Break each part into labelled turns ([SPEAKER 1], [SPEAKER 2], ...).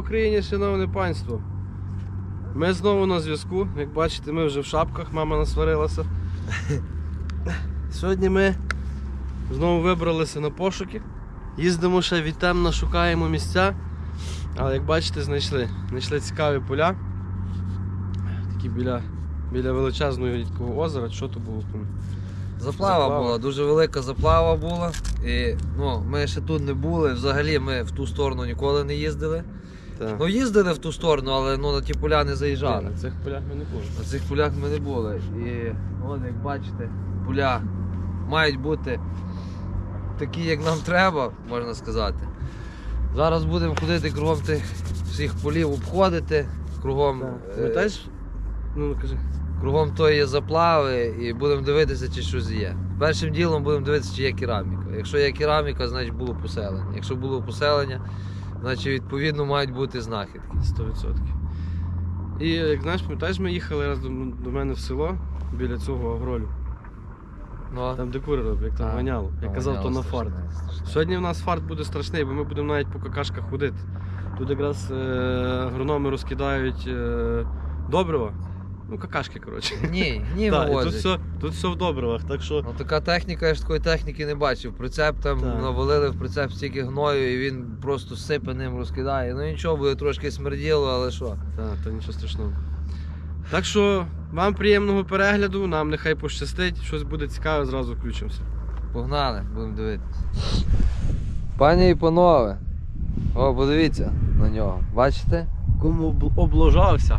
[SPEAKER 1] Україні, шановне панство! Ми знову на зв'язку. Як бачите, ми вже в шапках, мама насварилася. Сьогодні ми знову вибралися на пошуки. Їздимо ще відтемно, шукаємо місця. Але як бачите, знайшли. Знайшли цікаві поля. Такі біля, біля величезного рідкого озера. Що то було?
[SPEAKER 2] Заплава,
[SPEAKER 1] Заплава.
[SPEAKER 2] була, дуже велика заплава була. І ну, ми ще тут не були. Взагалі ми в ту сторону ніколи не їздили.
[SPEAKER 1] Так.
[SPEAKER 2] Ну їздили в ту сторону, але ну, на ті поля не заїжджали.
[SPEAKER 1] на цих полях ми не були.
[SPEAKER 2] На цих полях ми не були. І от, як бачите, поля мають бути такі, як нам треба, можна сказати. Зараз будемо ходити кругом тих всіх полів, обходити, кругом, е,
[SPEAKER 1] Пам'ятаєш? Ну, кажи.
[SPEAKER 2] кругом тої заплави і будемо дивитися, чи щось є. Першим ділом будемо дивитися, чи є кераміка. Якщо є кераміка, значить було поселення. Якщо було поселення, значить відповідно мають бути знахідки.
[SPEAKER 1] 100%. І як знаєш, пам'ятаєш, ми їхали раз до, до мене в село біля цього агролю.
[SPEAKER 2] Ну.
[SPEAKER 1] Там де кури роблять, як там
[SPEAKER 2] А,
[SPEAKER 1] ганяло. Я казав, то на фарт. Сьогодні в нас фарт буде страшний, бо ми будемо навіть по какашках ходити. Тут якраз е, агрономи розкидають е, добрива. Ну, какашки, коротше.
[SPEAKER 2] Ні, ні,
[SPEAKER 1] Так, і тут
[SPEAKER 2] вивозять.
[SPEAKER 1] все, тут все в добривах, так що.
[SPEAKER 2] Ну така техніка, я ж такої техніки не бачив. Прицеп там
[SPEAKER 1] Так.
[SPEAKER 2] навалили в прицеп стільки гною і він просто сипе ним розкидає. Ну нічого, буде трошки смерділо, але що.
[SPEAKER 1] Так, то нічого страшного. Так що вам приємного перегляду, нам нехай пощастить, щось буде цікаве, зразу включимося.
[SPEAKER 2] Погнали, будемо дивитися. Пані і панове, о, подивіться на нього. Бачите?
[SPEAKER 1] Кому облажався?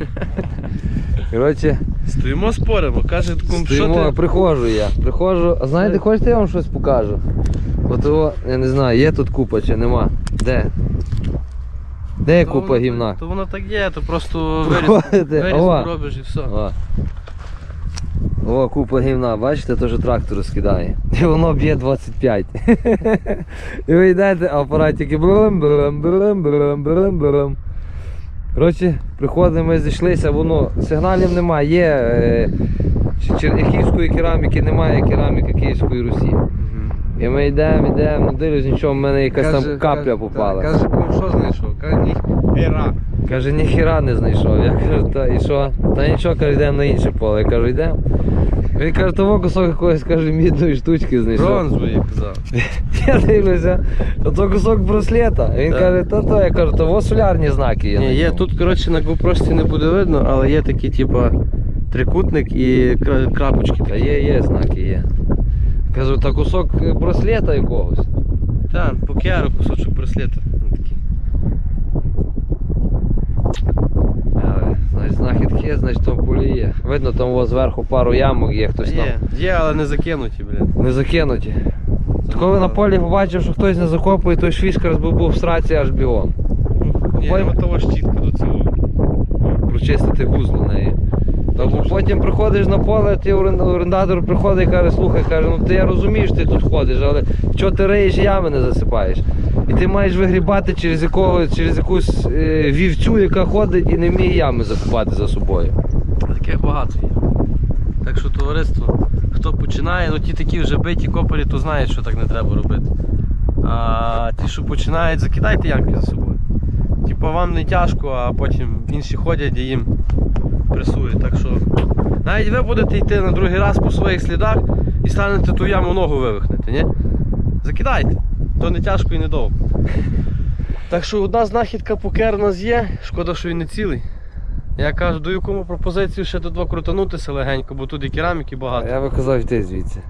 [SPEAKER 2] Коротше,
[SPEAKER 1] Стоїмо, споримо, каже, кум, що
[SPEAKER 2] стоїмо,
[SPEAKER 1] ти.
[SPEAKER 2] приходжу я. Приходжу. А знаєте, хочете я вам щось покажу? От його, я не знаю, є тут купа чи нема. Де? Де є купа гімна?
[SPEAKER 1] То воно так є, то просто виріз,
[SPEAKER 2] Проходите,
[SPEAKER 1] виріз робиш і все.
[SPEAKER 2] О. О, купа гівна, бачите, теж трактор скидає. І воно б'є 25. І ви йдете, а брум, брум, брум, брум, брум, брум. Коротше, приходимо, ми зійшлися, воно сигналів немає, є е, черняхівської кераміки, немає кераміки Київської Русі. І ми йдемо, йдемо, ну дивлюсь, нічого, в мене якась там капля попала.
[SPEAKER 1] Каже, кум, що знайшов? Каже, ні, ера.
[SPEAKER 2] Каже, ніхіра не знайшов. Я кажу, та і що? Та нічого, каже, йдемо на інше поле. Я кажу, йдемо. Він каже, того кусок якоїсь каже, мідної штучки знайшов.
[SPEAKER 1] Бронзовий, казав.
[SPEAKER 2] Я дивлюся, то то кусок браслета. Він
[SPEAKER 1] Так.
[SPEAKER 2] каже, то то я кажу, то во солярні знаки є. на
[SPEAKER 1] Ні, є
[SPEAKER 2] ньому».
[SPEAKER 1] тут, коротше, на GoPro не буде видно, але є такі, типа, трикутник і кра- крапочки.
[SPEAKER 2] Та є, є знаки, є. Кажу, та кусок е, браслета якогось.
[SPEAKER 1] Так, по кіару кусочок браслета.
[SPEAKER 2] Значить, знахідки значить там полі є. Видно, там у вас зверху пару ямок є, хтось там.
[SPEAKER 1] Є, є, але не закинуті, блядь.
[SPEAKER 2] Не закинуті. Коли на полі побачив, що хтось не закопує, той швішкар був в сраці аж бігом. Ой.
[SPEAKER 1] от щітка до цього.
[SPEAKER 2] Прочистити гузло неї. Та бо потім приходиш на поле, ти орен- орендатор приходить і каже, слухай, каже, ну ти я розумію, що ти тут ходиш, але чого ти риєш ями не засипаєш? І ти маєш вигрібати через якого, через якусь е, вівцю, яка ходить і не вміє ями закупати за собою.
[SPEAKER 1] Таких багато є. Так що товариство, хто починає, ну ті такі вже биті копарі, то знають, що так не треба робити. А ті, що починають, закидайте ямки за собою. Типа вам не тяжко, а потім інші ходять і їм пресують. Так що навіть ви будете йти на другий раз по своїх слідах і станете ту яму ногу вивихнете, ні? Закидайте, то не тяжко і не довго. Так що одна знахідка покер у нас є, шкода, що він не цілий. Я кажу, даю кому пропозицію ще до два крутанутися легенько, бо тут і кераміки багато.
[SPEAKER 2] А я би казав йти звідси.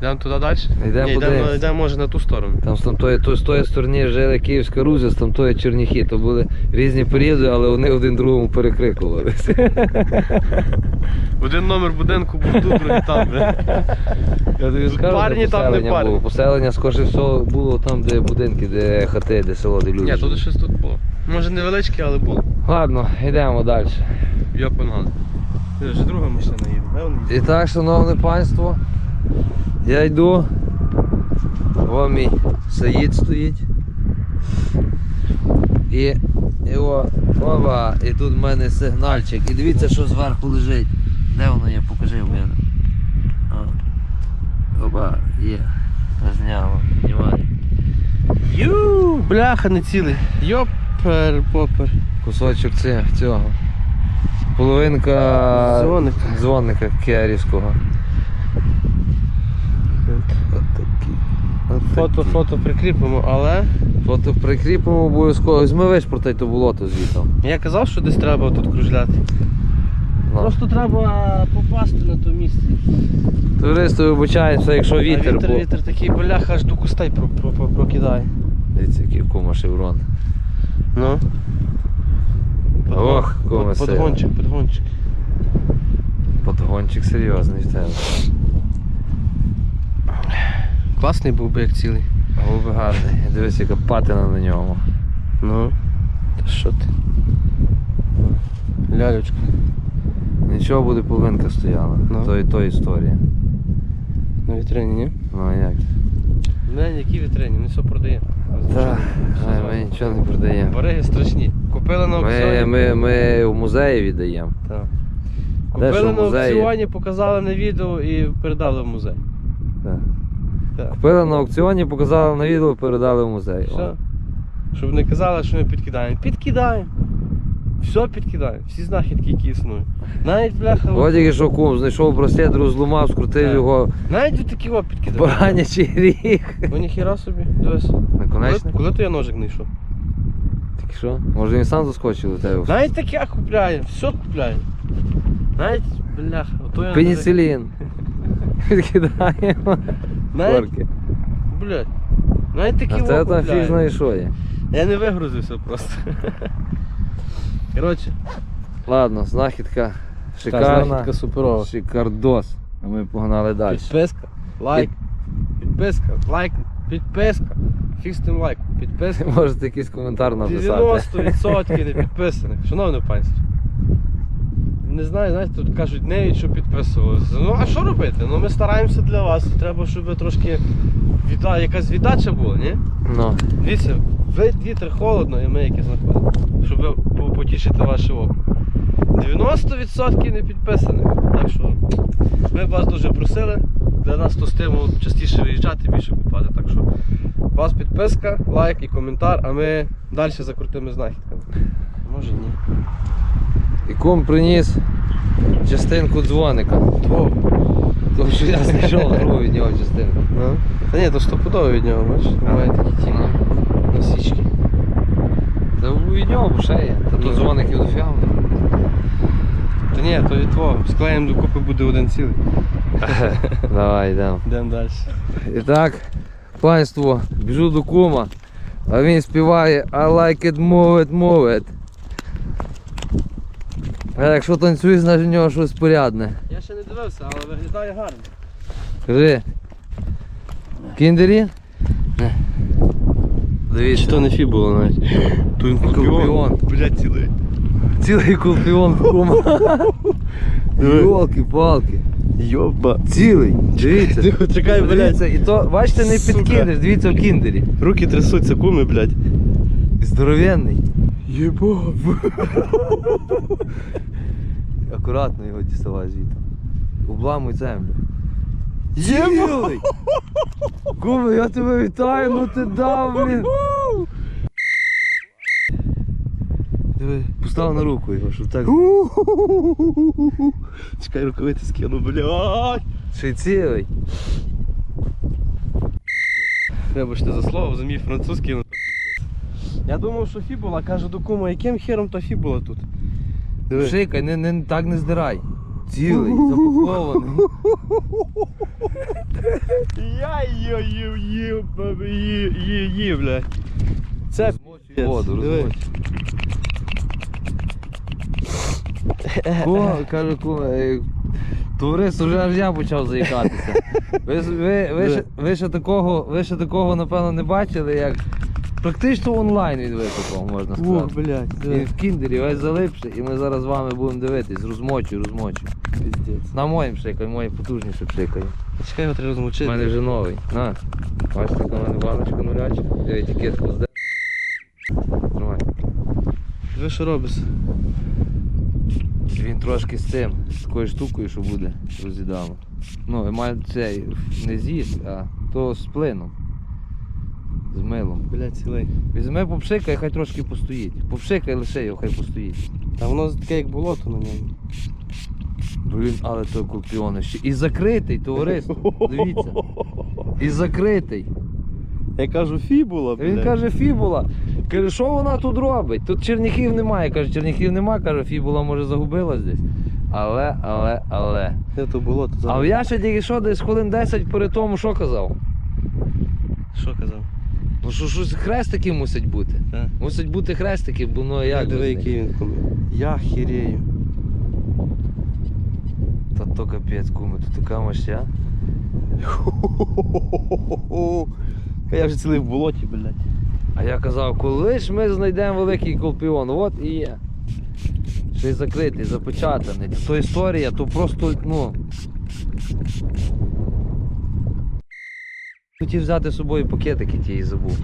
[SPEAKER 1] Йдемо туди далі?
[SPEAKER 2] Йдемо
[SPEAKER 1] Ні, йдемо,
[SPEAKER 2] подивимось.
[SPEAKER 1] йдемо може на ту сторону.
[SPEAKER 2] Там з тамтої, то, з тої сторони жили Київська Русь, з тамтої Черніхи. То були різні періоди, але вони один другому перекрикувалися.
[SPEAKER 1] Один номер будинку був тут, другий там. бля.
[SPEAKER 2] Я тобі
[SPEAKER 1] Тут
[SPEAKER 2] скажу,
[SPEAKER 1] парні,
[SPEAKER 2] де
[SPEAKER 1] там не
[SPEAKER 2] поселення
[SPEAKER 1] парні.
[SPEAKER 2] було. Поселення, скоріше всього, було там, де будинки, де хати, де село, де люди.
[SPEAKER 1] Ні,
[SPEAKER 2] жили.
[SPEAKER 1] тут щось тут було. Може невеличке, але було.
[SPEAKER 2] Ладно, йдемо далі.
[SPEAKER 1] Я погнали. Вже друга машина їде, де вони?
[SPEAKER 2] І так, шановне панство, я йду. О, мій Саїд стоїть. І, і о, опа, і тут в мене сигнальчик. І дивіться, що зверху лежить. Де воно є? Покажи мене. Опа, є. Зняло. Знімай.
[SPEAKER 1] Ю, бляха, не цілий. Йопер, попер.
[SPEAKER 2] Кусочок це, цього. Половинка
[SPEAKER 1] дзвоника
[SPEAKER 2] керівського.
[SPEAKER 1] Фото, фото прикріпимо, але
[SPEAKER 2] Фото прикріпимо обов'язково. Візьми весь про те то болото звітом.
[SPEAKER 1] я казав, що десь треба тут кружляти.
[SPEAKER 2] На.
[SPEAKER 1] Просто треба попасти на то місце.
[SPEAKER 2] Туристи вибачаються, якщо
[SPEAKER 1] А
[SPEAKER 2] вітер,
[SPEAKER 1] вітер,
[SPEAKER 2] бо...
[SPEAKER 1] вітер такий бляха аж до кустей про, про, про, прокидає.
[SPEAKER 2] Дивіться, який кума шеврон.
[SPEAKER 1] Ну.
[SPEAKER 2] Ох, кума
[SPEAKER 1] Под- Подгончик, подгончик.
[SPEAKER 2] Подгончик серйозний в тебе.
[SPEAKER 1] Класний був би як цілий.
[SPEAKER 2] Голуби гарний. Дивись, яка патина на ньому.
[SPEAKER 1] Ну. Та що ти? Лялючка.
[SPEAKER 2] Нічого буде половинка стояла.
[SPEAKER 1] Ну.
[SPEAKER 2] То і то історія.
[SPEAKER 1] На вітрині, ні?
[SPEAKER 2] Ну а як?
[SPEAKER 1] Не, які вітрині, ми все продаємо.
[SPEAKER 2] Так, ми нічого не продаємо.
[SPEAKER 1] Бариги страшні. Купили на аукціоні.
[SPEAKER 2] ми, ми в музеї віддаємо.
[SPEAKER 1] Так.
[SPEAKER 2] Де що
[SPEAKER 1] Купили
[SPEAKER 2] в
[SPEAKER 1] на
[SPEAKER 2] музеї?
[SPEAKER 1] аукціоні, показали на відео і передали в музей.
[SPEAKER 2] Так.
[SPEAKER 1] Так.
[SPEAKER 2] Купили на аукціоні, показали на відео, передали в музей.
[SPEAKER 1] Все. Щоб не казали, що ми підкидаємо. Підкидаємо. Все підкидаємо. Всі знахідки, які існують. Навіть бляха.
[SPEAKER 2] От тільки що кум знайшов браслет, розломав, скрутив
[SPEAKER 1] Так.
[SPEAKER 2] його
[SPEAKER 1] Навіть такі о підкидаємо.
[SPEAKER 2] поранячий ріг.
[SPEAKER 1] Ну ніхіра собі. Дивись. Коли,
[SPEAKER 2] Наконечно.
[SPEAKER 1] коли то я ножик знайшов?
[SPEAKER 2] Тільки що? Може він сам заскочив до тебе?
[SPEAKER 1] Навіть таке купляємо, все купляємо. Навіть, бляха, ото я
[SPEAKER 2] Пеніцилін. Відкидаємо.
[SPEAKER 1] Навіть,
[SPEAKER 2] Корки.
[SPEAKER 1] блядь. Навіть такі
[SPEAKER 2] А це там фіг знає що є.
[SPEAKER 1] Я не вигрузився просто. Коротше,
[SPEAKER 2] Ладно, знахідка шикарна.
[SPEAKER 1] знахідка суперова.
[SPEAKER 2] Шикардос. А ми погнали далі.
[SPEAKER 1] Підписка, лайк, підписка, лайк, підписка. Фіг з тим лайк, підписка.
[SPEAKER 2] Можете якийсь коментар написати.
[SPEAKER 1] 90% не підписаних. Шановне панство. Не знаю, знаєте, тут кажуть, не що підписувалися. Ну а що робити? Ну ми стараємося для вас. Треба, щоб ви трошки відда... якась віддача була, ні?
[SPEAKER 2] Ну.
[SPEAKER 1] Дивіться, вітер холодно і ми які знаходимо. Щоб потішити ваше око. 90% не підписаних. Так що ми вас дуже просили. Для нас то стимул частіше виїжджати, більше купати. Так що у вас підписка, лайк і коментар, а ми далі за крутими знахідками. Може ні.
[SPEAKER 2] І кум приніс частинку дзвоника.
[SPEAKER 1] Твого.
[SPEAKER 2] Тому що я знайшов другу від нього частинку.
[SPEAKER 1] Ну. Та ні, то стопудово від нього, бачиш? Має такі ті
[SPEAKER 2] Ну.
[SPEAKER 1] насічки.
[SPEAKER 2] Та від нього ще є. Та
[SPEAKER 1] Ну.
[SPEAKER 2] тут дзвоник і дофіав.
[SPEAKER 1] Та ні, то від твого. Склеїмо докупи буде один цілий.
[SPEAKER 2] Давай йдемо.
[SPEAKER 1] Йдемо далі.
[SPEAKER 2] І так, панство, біжу до кума, а він співає I like it, move it, move it. А якщо танцює, значить у нього щось порядне.
[SPEAKER 1] Я ще не дивився, але виглядає гарно.
[SPEAKER 2] Кажи. Кіндері? Дивіться.
[SPEAKER 1] Чи то не фі було навіть. Він
[SPEAKER 2] Кулпіон.
[SPEAKER 1] Блядь, цілий.
[SPEAKER 2] Цілий кулпіон в кума. Йолки-палки.
[SPEAKER 1] Йоба.
[SPEAKER 2] Цілий. Дивіться.
[SPEAKER 1] Тихо, чекай,
[SPEAKER 2] Дивіться, і то, бачите, не
[SPEAKER 1] Сука.
[SPEAKER 2] підкинеш, дивіться в кіндері.
[SPEAKER 1] Руки трясуться, куми, блядь.
[SPEAKER 2] Здоровенний.
[SPEAKER 1] Єбо.
[SPEAKER 2] Акуратно його діставай звідти. Обламуй землю. Цілий! Куме, я тебе вітаю, ну ти дав, блін. Диви, постав на руку його, щоб так.
[SPEAKER 1] Чекай, рукавиці скину, блядь.
[SPEAKER 2] Ще цілий.
[SPEAKER 1] Вибачте за слово, за мій французький, ну. Я думав, що фі була, кажу до кума, яким хером то фі була тут? Диви.
[SPEAKER 2] Шикай, не, не, так не здирай. Цілий, запакований.
[SPEAKER 1] Я її їв, їв, їв, їв, їв, блядь. Це пиздець.
[SPEAKER 2] Воду
[SPEAKER 1] Диви.
[SPEAKER 2] розмочь. Ко, каже, куме, е, товариство вже аж я почав заїкатися. Ви, ж- ви, ви, ще, ви, ще такого, ви ще такого, напевно, не бачили, як практично онлайн він викупав, можна сказати.
[SPEAKER 1] блядь,
[SPEAKER 2] Він в кіндері весь залипший, і ми зараз з вами будемо дивитись, розмочу, розмочу.
[SPEAKER 1] Пиздець.
[SPEAKER 2] На моїм пшикай, моє потужніше пшикає.
[SPEAKER 1] Чекай, його треба
[SPEAKER 2] У
[SPEAKER 1] розмочити.
[SPEAKER 2] мене вже новий. На. Бачите, яка в мене баночка нуляча. Я етикетку зде. Тримай.
[SPEAKER 1] Диви, що робиться.
[SPEAKER 2] Він трошки з цим, з такою штукою, що буде розідало. Ну, і цей не з'їзд, а то з плином. З милом.
[SPEAKER 1] Блядь, цілий.
[SPEAKER 2] Візьми попшикай, хай трошки постоїть. Попшикай лише його, хай постоїть.
[SPEAKER 1] Та воно таке як болото на ньому.
[SPEAKER 2] Блін, але то купіонище. І закритий, товариство. Дивіться. І закритий.
[SPEAKER 1] Я кажу, фібула,
[SPEAKER 2] Він каже, фібула. Каже, що вона тут робить? Тут черніхів немає. Каже, черніхів немає, каже, фібула може загубилась десь. Але, але, але.
[SPEAKER 1] Де то болото
[SPEAKER 2] А
[SPEAKER 1] зараз?
[SPEAKER 2] я ще тільки що десь хвилин 10 перед тому, що казав?
[SPEAKER 1] Що казав?
[SPEAKER 2] Ну що щось хрестики мусять бути.
[SPEAKER 1] Так.
[SPEAKER 2] Мусять бути хрестики, бо ну як.
[SPEAKER 1] Диви,
[SPEAKER 2] без них?
[SPEAKER 1] який він кумив. Я хірею.
[SPEAKER 2] Та то капець, куми, тут така моща.
[SPEAKER 1] Я вже цілий в болоті, блядь.
[SPEAKER 2] А я казав, коли ж ми знайдемо великий колпіон, от і є. Ще й закритий, запечатаний. То історія, то просто, ну. Хотів взяти з собою пакетики ті і забув.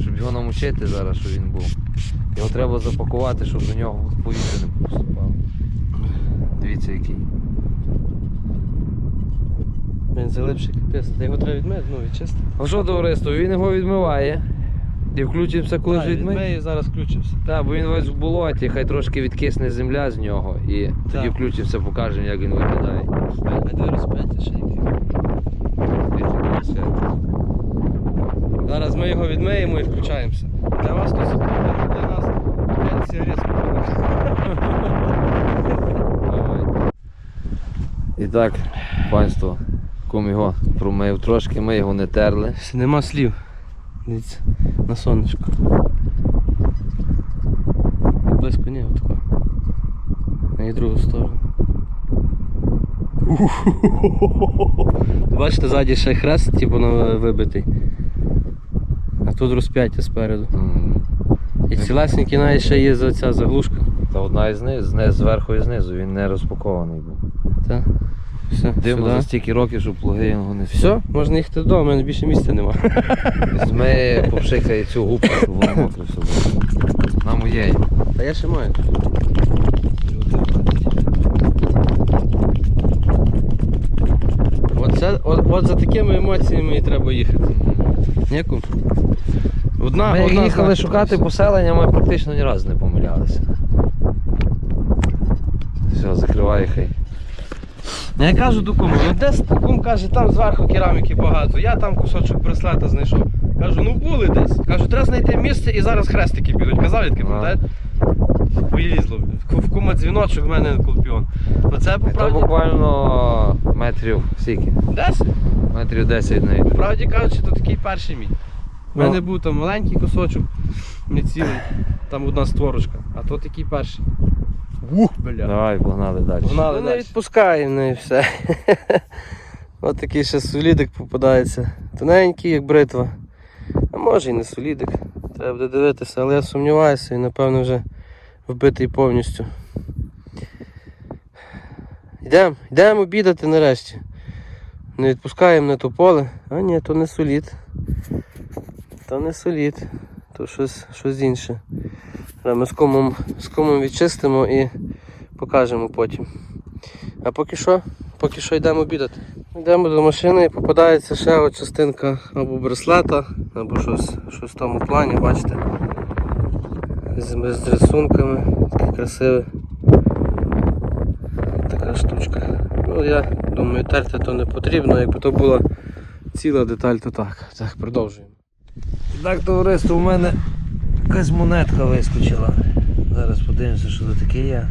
[SPEAKER 2] Щоб його намочити зараз, щоб він був. Його треба запакувати, щоб до нього повітря не поступало. Дивіться який.
[SPEAKER 1] Він залипший капець. Та його треба відмити, ну відчистити.
[SPEAKER 2] Ну що, товариство, він його відмиває. І включимося, коли ж
[SPEAKER 1] Так,
[SPEAKER 2] відмиє.
[SPEAKER 1] відмию, зараз включився.
[SPEAKER 2] Так, бо він весь в болоті, хай трошки відкисне земля з нього і тоді
[SPEAKER 1] Так.
[SPEAKER 2] включимося, покажемо, як він виглядає.
[SPEAKER 1] А де розп'яття ще яке. Зараз ми його відмиємо і включаємося. Для вас секунда, для нас сигарет
[SPEAKER 2] Давайте. І так, панство, кум його промив трошки, ми його не терли.
[SPEAKER 1] Нема слів. Дивіться, на сонечко. Близько ні, отако. На і другу сторону. Бачите, ззаді ще хрест, типу вибитий. А тут розп'яття спереду. І цілесенький навіть ще є за ця заглушка.
[SPEAKER 2] Та одна із знизу, зверху і знизу, він не розпакований був.
[SPEAKER 1] Так. Все,
[SPEAKER 2] Дивно
[SPEAKER 1] сюди.
[SPEAKER 2] за стільки років, щоб плуги його не
[SPEAKER 1] Все, можна їхати додому, у мене більше місця нема.
[SPEAKER 2] Візьми, попшикай цю губку, щоб воно мокре все було. На моєї.
[SPEAKER 1] Та я ще маю. Оце, от, от за такими емоціями і треба їхати. Ніку. Одна,
[SPEAKER 2] Ми як
[SPEAKER 1] одна
[SPEAKER 2] їхали
[SPEAKER 1] знахідка,
[SPEAKER 2] шукати поселення, ми практично ні разу не помилялися. Все, закривай хай.
[SPEAKER 1] Ну, Я кажу до кому, ну десь кум каже, там зверху кераміки багато, я там кусочок браслета знайшов. Кажу, ну були десь. Кажу, треба знайти місце і зараз хрестики підуть. Казав я таке, пам'ятаєте? Вилізло. В ку- В кума дзвіночок, в мене колпіон. Ну це по правді.
[SPEAKER 2] буквально метрів скільки?
[SPEAKER 1] Десь?
[SPEAKER 2] Метрів 10 навіть.
[SPEAKER 1] Правді кажучи, то такий перший мій. У
[SPEAKER 2] Ну.
[SPEAKER 1] мене був там маленький кусочок, не цілий, там одна створочка, а то такий перший. Ух, бля.
[SPEAKER 2] Давай, погнали далі.
[SPEAKER 1] Погнали не відпускаємо, ну і все. Ось такий ще солідик попадається. Тоненький, як бритва. А може і не солідик. Треба буде дивитися, але я сумніваюся і напевно вже вбитий повністю. Йдемо, йдемо обідати нарешті. Не відпускаємо на то поле. А ні, то не солід. То не солід. То щось, щось інше. Ми з комом, з комом відчистимо і покажемо потім. А поки що, поки що йдемо обідати. Йдемо до машини і попадається ще от частинка або браслета, або щось, щось в тому плані, бачите. З, з рисунками, таке красиве. Така штучка. Ну я думаю, терти то не потрібно, якби то була ціла деталь, то так. Так, продовжуємо.
[SPEAKER 2] Так, товариство, у мене якась монетка вискочила. Зараз подивимося, що це таке є.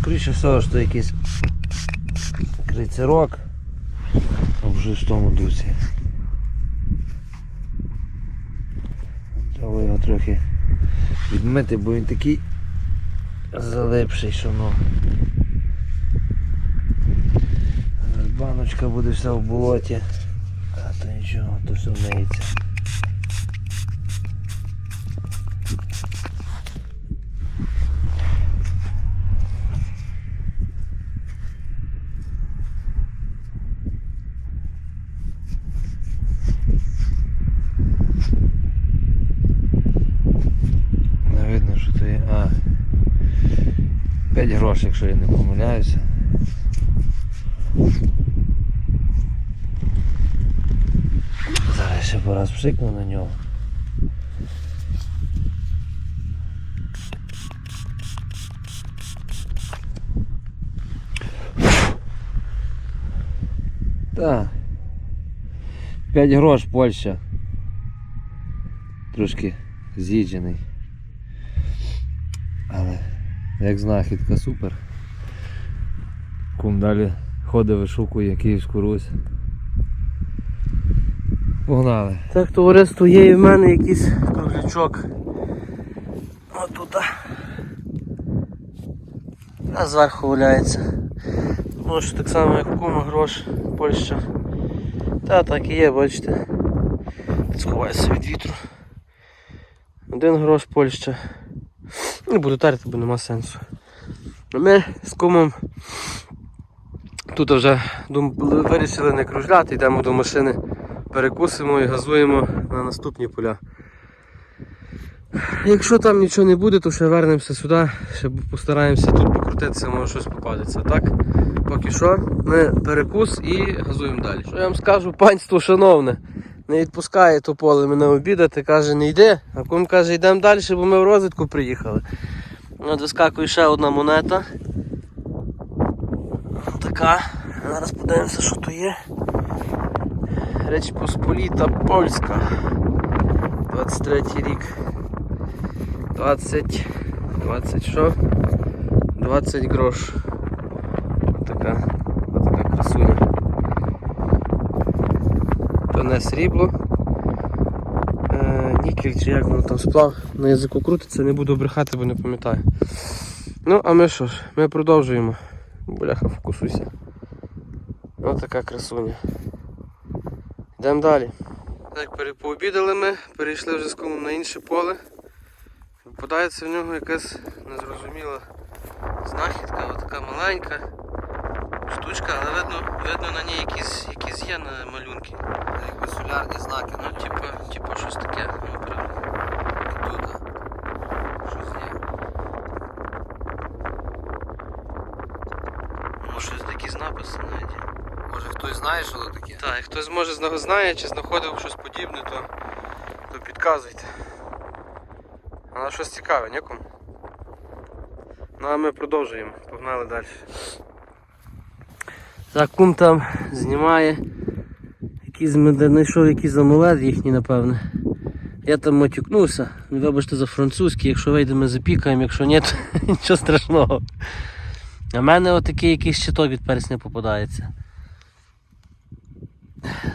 [SPEAKER 2] Скоріше всього, що якийсь крицерок. В тому дусі. Треба його трохи відмити, бо він такий залипший, що ну. Баночка буде вся в болоті. А то нічого, то все миється. Не видно, що то є. А. 5 грошей, якщо я не помиляюся. Зараз
[SPEAKER 1] Ще по раз пшикну на нього.
[SPEAKER 2] Так. 5 грош Польща. Трошки з'їджений. Як знахідка супер. Кум далі ходить, вишукує Київську Русь. Погнали.
[SPEAKER 1] Так, товариство, є і в мене якийсь круглячок. Отут. А зверху валяється. Ну що так само, як кума грош, Польща. Та так і є, бачите. Сховайся від вітру. Один грош Польща. Не буду тарити, бо нема сенсу. Ми з кумом тут вже дум- вирішили не кружляти, йдемо до машини перекусимо і газуємо на наступні поля. Якщо там нічого не буде, то ще вернемося сюди, ще постараємося тут покрутитися, може щось попадеться. Так, поки що ми перекус і газуємо далі. Що я вам скажу, панство шановне, не відпускає то поле мене обідати, каже, не йди, а кум каже, йдемо далі, бо ми в розвідку приїхали. От вискакує ще одна монета. Така. Зараз подивимося, що то є. Реч Посполіта Польська. 23 рік. 20. 20 що? 20 грош. Отака, отака красуня. То не срібло. Е, нікель чи як воно там сплав. На язику крутиться, не буду брехати, бо не пам'ятаю. Ну, а ми що ж, ми продовжуємо. Бляха, фокусуйся. Ось така красуня. Йдемо далі. Так, пообідали ми, перейшли вже з комом на інше поле. Випадається в нього якась незрозуміла знахідка, отака маленька штучка, але видно, видно на ній якісь, якісь є на малюнки.
[SPEAKER 2] Якби солярні знаки,
[SPEAKER 1] Ну, типа, типа щось таке. Ну, прям.
[SPEAKER 2] тут. Щось є.
[SPEAKER 1] Може щось якісь написи навіть.
[SPEAKER 2] Може хтось знає, що це таке?
[SPEAKER 1] Так, і хтось може зна- знає чи знаходив щось подібне, то, то підказуйте. Але щось цікаве, нікому. Ну а ми продовжуємо, погнали далі. Так, кум там знімає. Якийсь знайшов якийсь амулет їхній, напевне. Я там матюкнувся. Вибачте за французький, якщо вийде, ми запікаємо, якщо ні, то нічого страшного. А в мене отакий якийсь щиток від персня попадається.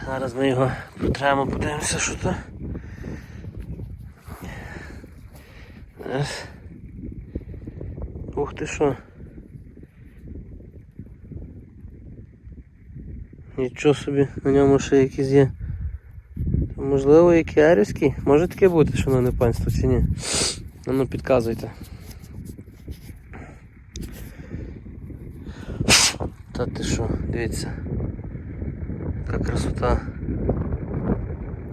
[SPEAKER 1] Зараз ми його протремо, подивимося, що то. Ух ти що. Нічого собі, на ньому ще якісь є. Можливо, і кіарівський? Може таке бути, шановне панство, чи ні? А ну підказуйте. Та ти що, дивіться. Яка красота.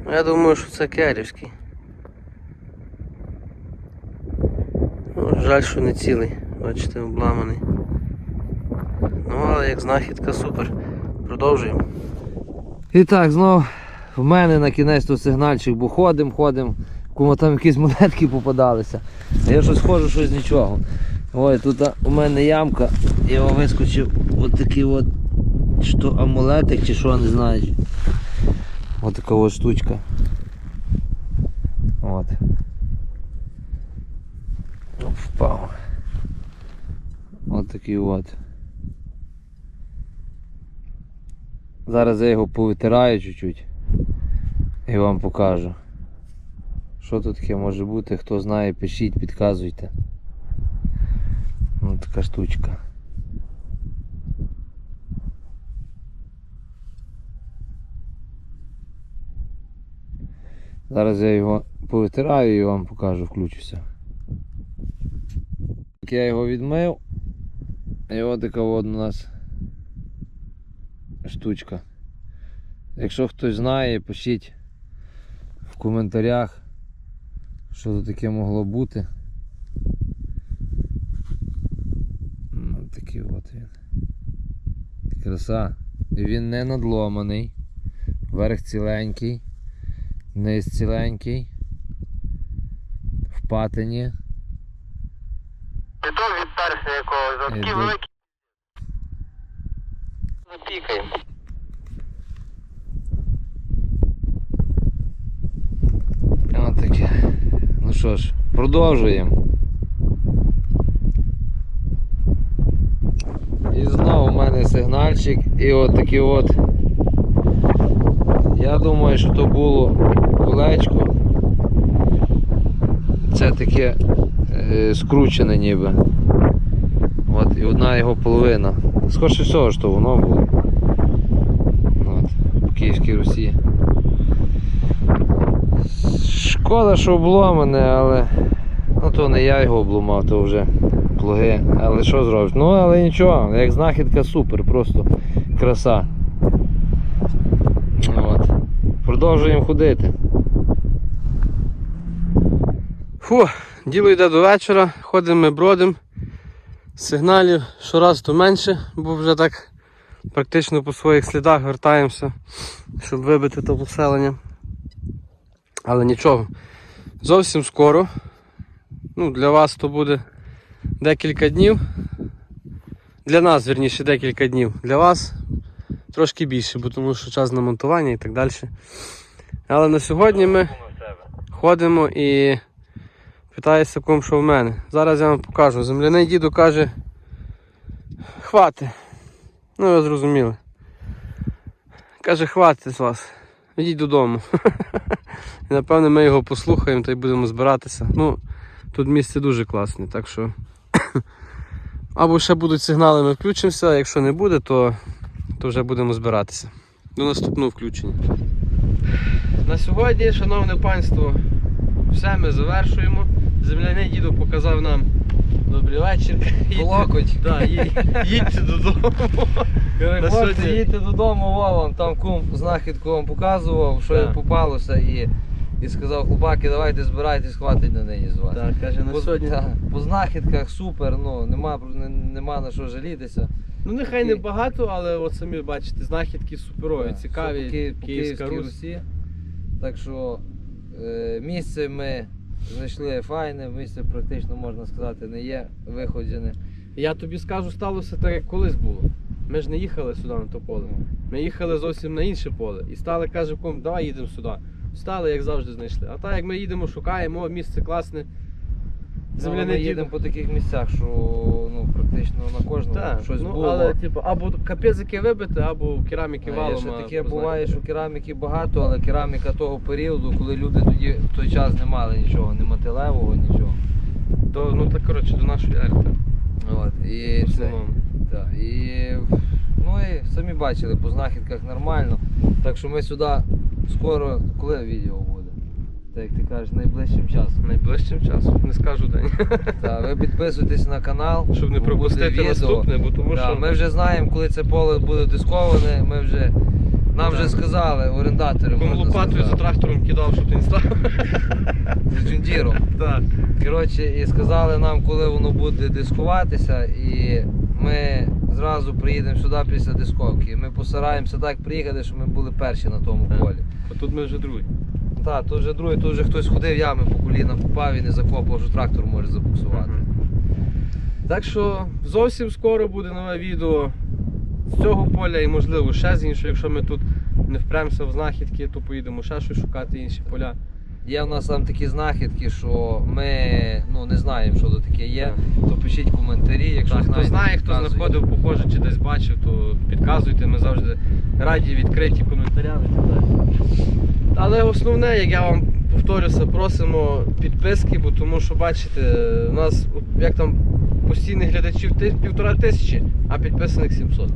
[SPEAKER 1] Ну, Я думаю, що це Киарівський. Ну, жаль, що не цілий. Бачите, обламаний. Ну, але як знахідка супер. Продовжуємо.
[SPEAKER 2] І так, знов в мене на кінець то сигнальчик, бо ходим, ходим, кому там якісь монетки попадалися. Я щось ходжу, щось нічого. Ой, тут у мене ямка, я вискочив от такий от що амулетик чи що, не знаю. Ось така от штучка. От. Впав. От такий от. Зараз я його повитираю чуть-чуть і вам покажу. Що тут таке може бути, хто знає, пишіть, підказуйте. Ну така штучка. Зараз я його повитираю і вам покажу, включуся. Так Я його відмив. І от така от у нас штучка. Якщо хтось знає, пишіть в коментарях, що тут таке могло бути. Ну, такий от він. Краса. Він не надломаний. Верх ціленький. Низ ціленький. В патині.
[SPEAKER 3] Питом від першого якогось, такі великі. Запікаємо.
[SPEAKER 2] Прямо таке. Ну що ж, продовжуємо. І знову в мене сигнальчик. І от такий от. Я думаю, що то було колечко. Це таке е, скручене ніби. От, і одна його половина. Скорше всього, що воно було. От, в Київській Русі. Шкода, що обломане, але. Ну то не я його обломав, то вже плуги. Але що зробиш? Ну але нічого, як знахідка супер, просто краса. От. Продовжуємо ходити.
[SPEAKER 1] Фу, діло йде до вечора, ходимо ми бродимо. Сигналів щораз то менше, бо вже так практично по своїх слідах вертаємося, щоб вибити то поселення. Але нічого, зовсім скоро. Ну, для вас то буде декілька днів. Для нас, вірніше, декілька днів. Для вас трошки більше, бо тому що час на монтування і так далі. Але на сьогодні ми ходимо і питається ком, що в мене. Зараз я вам покажу. Земляний діду каже. Хвати. Ну ви зрозуміли. Каже, хватить з вас. Йдіть додому. І напевне ми його послухаємо та й будемо збиратися. Ну, тут місце дуже класне, так що. Або ще будуть сигнали, ми включимося, а якщо не буде, то, то вже будемо збиратися. До наступного включення. На сьогодні, шановне панство, все ми завершуємо. Земляний діду показав нам добрий вечір.
[SPEAKER 2] Локоть.
[SPEAKER 1] Да, їдьте додому. Сьогодні-
[SPEAKER 2] їдьте додому, Вова, там кум знахідку вам показував, що
[SPEAKER 1] Так.
[SPEAKER 2] попалося і, і сказав, хлопаки, давайте збирайтесь, хватить на неї з вас.
[SPEAKER 1] Так, каже, на
[SPEAKER 2] По,
[SPEAKER 1] сьогодні.
[SPEAKER 2] та, по знахідках супер, ну нема, не- нема на що жалітися.
[SPEAKER 1] Ну нехай не багато, але от самі бачите, знахідки суперові,
[SPEAKER 2] Так,
[SPEAKER 1] цікаві.
[SPEAKER 2] все по Ки- по
[SPEAKER 1] Київська
[SPEAKER 2] Київській
[SPEAKER 1] Русь.
[SPEAKER 2] Русі. Так що е, місце ми знайшли файне, місце практично можна сказати не є виходжене.
[SPEAKER 1] Я тобі скажу, сталося так, як колись було. Ми ж не їхали сюди на то поле. Ми їхали зовсім на інше поле. І стали, каже, ком, давай їдемо сюди. Стали, як завжди, знайшли. А так як ми їдемо, шукаємо, місце класне.
[SPEAKER 2] Земляне
[SPEAKER 1] Земляне
[SPEAKER 2] ми їдемо по таких місцях, що ну, практично на кожному
[SPEAKER 1] Так,
[SPEAKER 2] щось
[SPEAKER 1] ну,
[SPEAKER 2] було.
[SPEAKER 1] але типу, або капець яке вибите, або кераміки валом.
[SPEAKER 2] є ще таке буває, що кераміки багато, але кераміка того періоду, коли люди тоді в той час не мали нічого, ні металевого, нічого.
[SPEAKER 1] До, ну так коротше, до нашої ерти.
[SPEAKER 2] От, і, це, так, і, ну і самі бачили, по знахідках нормально. Так що ми сюди скоро, коли відео буде? Так як ти кажеш, найближчим часом.
[SPEAKER 1] Найближчим часом, не скажу день.
[SPEAKER 2] Так, ви підписуйтесь на канал,
[SPEAKER 1] Щоб не
[SPEAKER 2] бо буде
[SPEAKER 1] пропустити
[SPEAKER 2] відео.
[SPEAKER 1] наступне, бо тому
[SPEAKER 2] Да,
[SPEAKER 1] що.
[SPEAKER 2] Ми вже знаємо, коли це поле буде дисковане, ми вже, нам вже сказали, орендатори.
[SPEAKER 1] Кому
[SPEAKER 2] можна
[SPEAKER 1] лопатою за
[SPEAKER 2] сказати.
[SPEAKER 1] трактором кидав, щоб він став.
[SPEAKER 2] з джундіром.
[SPEAKER 1] Так.
[SPEAKER 2] Коротше, і сказали нам, коли воно буде дискуватися, і ми зразу приїдемо сюди після дисковки. Ми постараємося так приїхати, щоб ми були перші на тому полі.
[SPEAKER 1] А тут ми вже другі.
[SPEAKER 2] Так, тут вже другий, тут вже хтось ходив, ями по коліна попав і не закопав, що трактор може забуксувати.
[SPEAKER 1] Так що зовсім скоро буде нове відео з цього поля і можливо ще з іншого. Якщо ми тут не впремося в знахідки, то поїдемо ще щось шукати інші поля.
[SPEAKER 2] Є в нас там такі знахідки, що ми ну, не знаємо, що то таке є, то пишіть коментарі, якщо
[SPEAKER 1] Так, хто знає, хто знаходив похоже чи десь бачив, то підказуйте, ми завжди раді відкриті коментарями. Але основне, як я вам повторюся, просимо підписки, бо тому що бачите, у нас як там постійних глядачів півтора тисячі, а підписаних 700.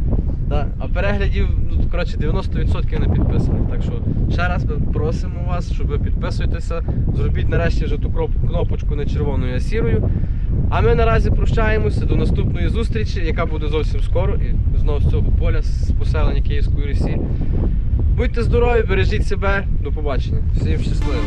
[SPEAKER 1] Да. А переглядів, ну коротше, 90% не підписаних. Так що ще раз ми просимо вас, щоб ви підписуєтеся, зробіть нарешті вже ту кнопочку не червоною, а сірою. А ми наразі прощаємося до наступної зустрічі, яка буде зовсім скоро. І знову з цього поля з поселення Київської Русі. Будьте здорові, бережіть себе, до побачення.
[SPEAKER 2] Всім щасливо.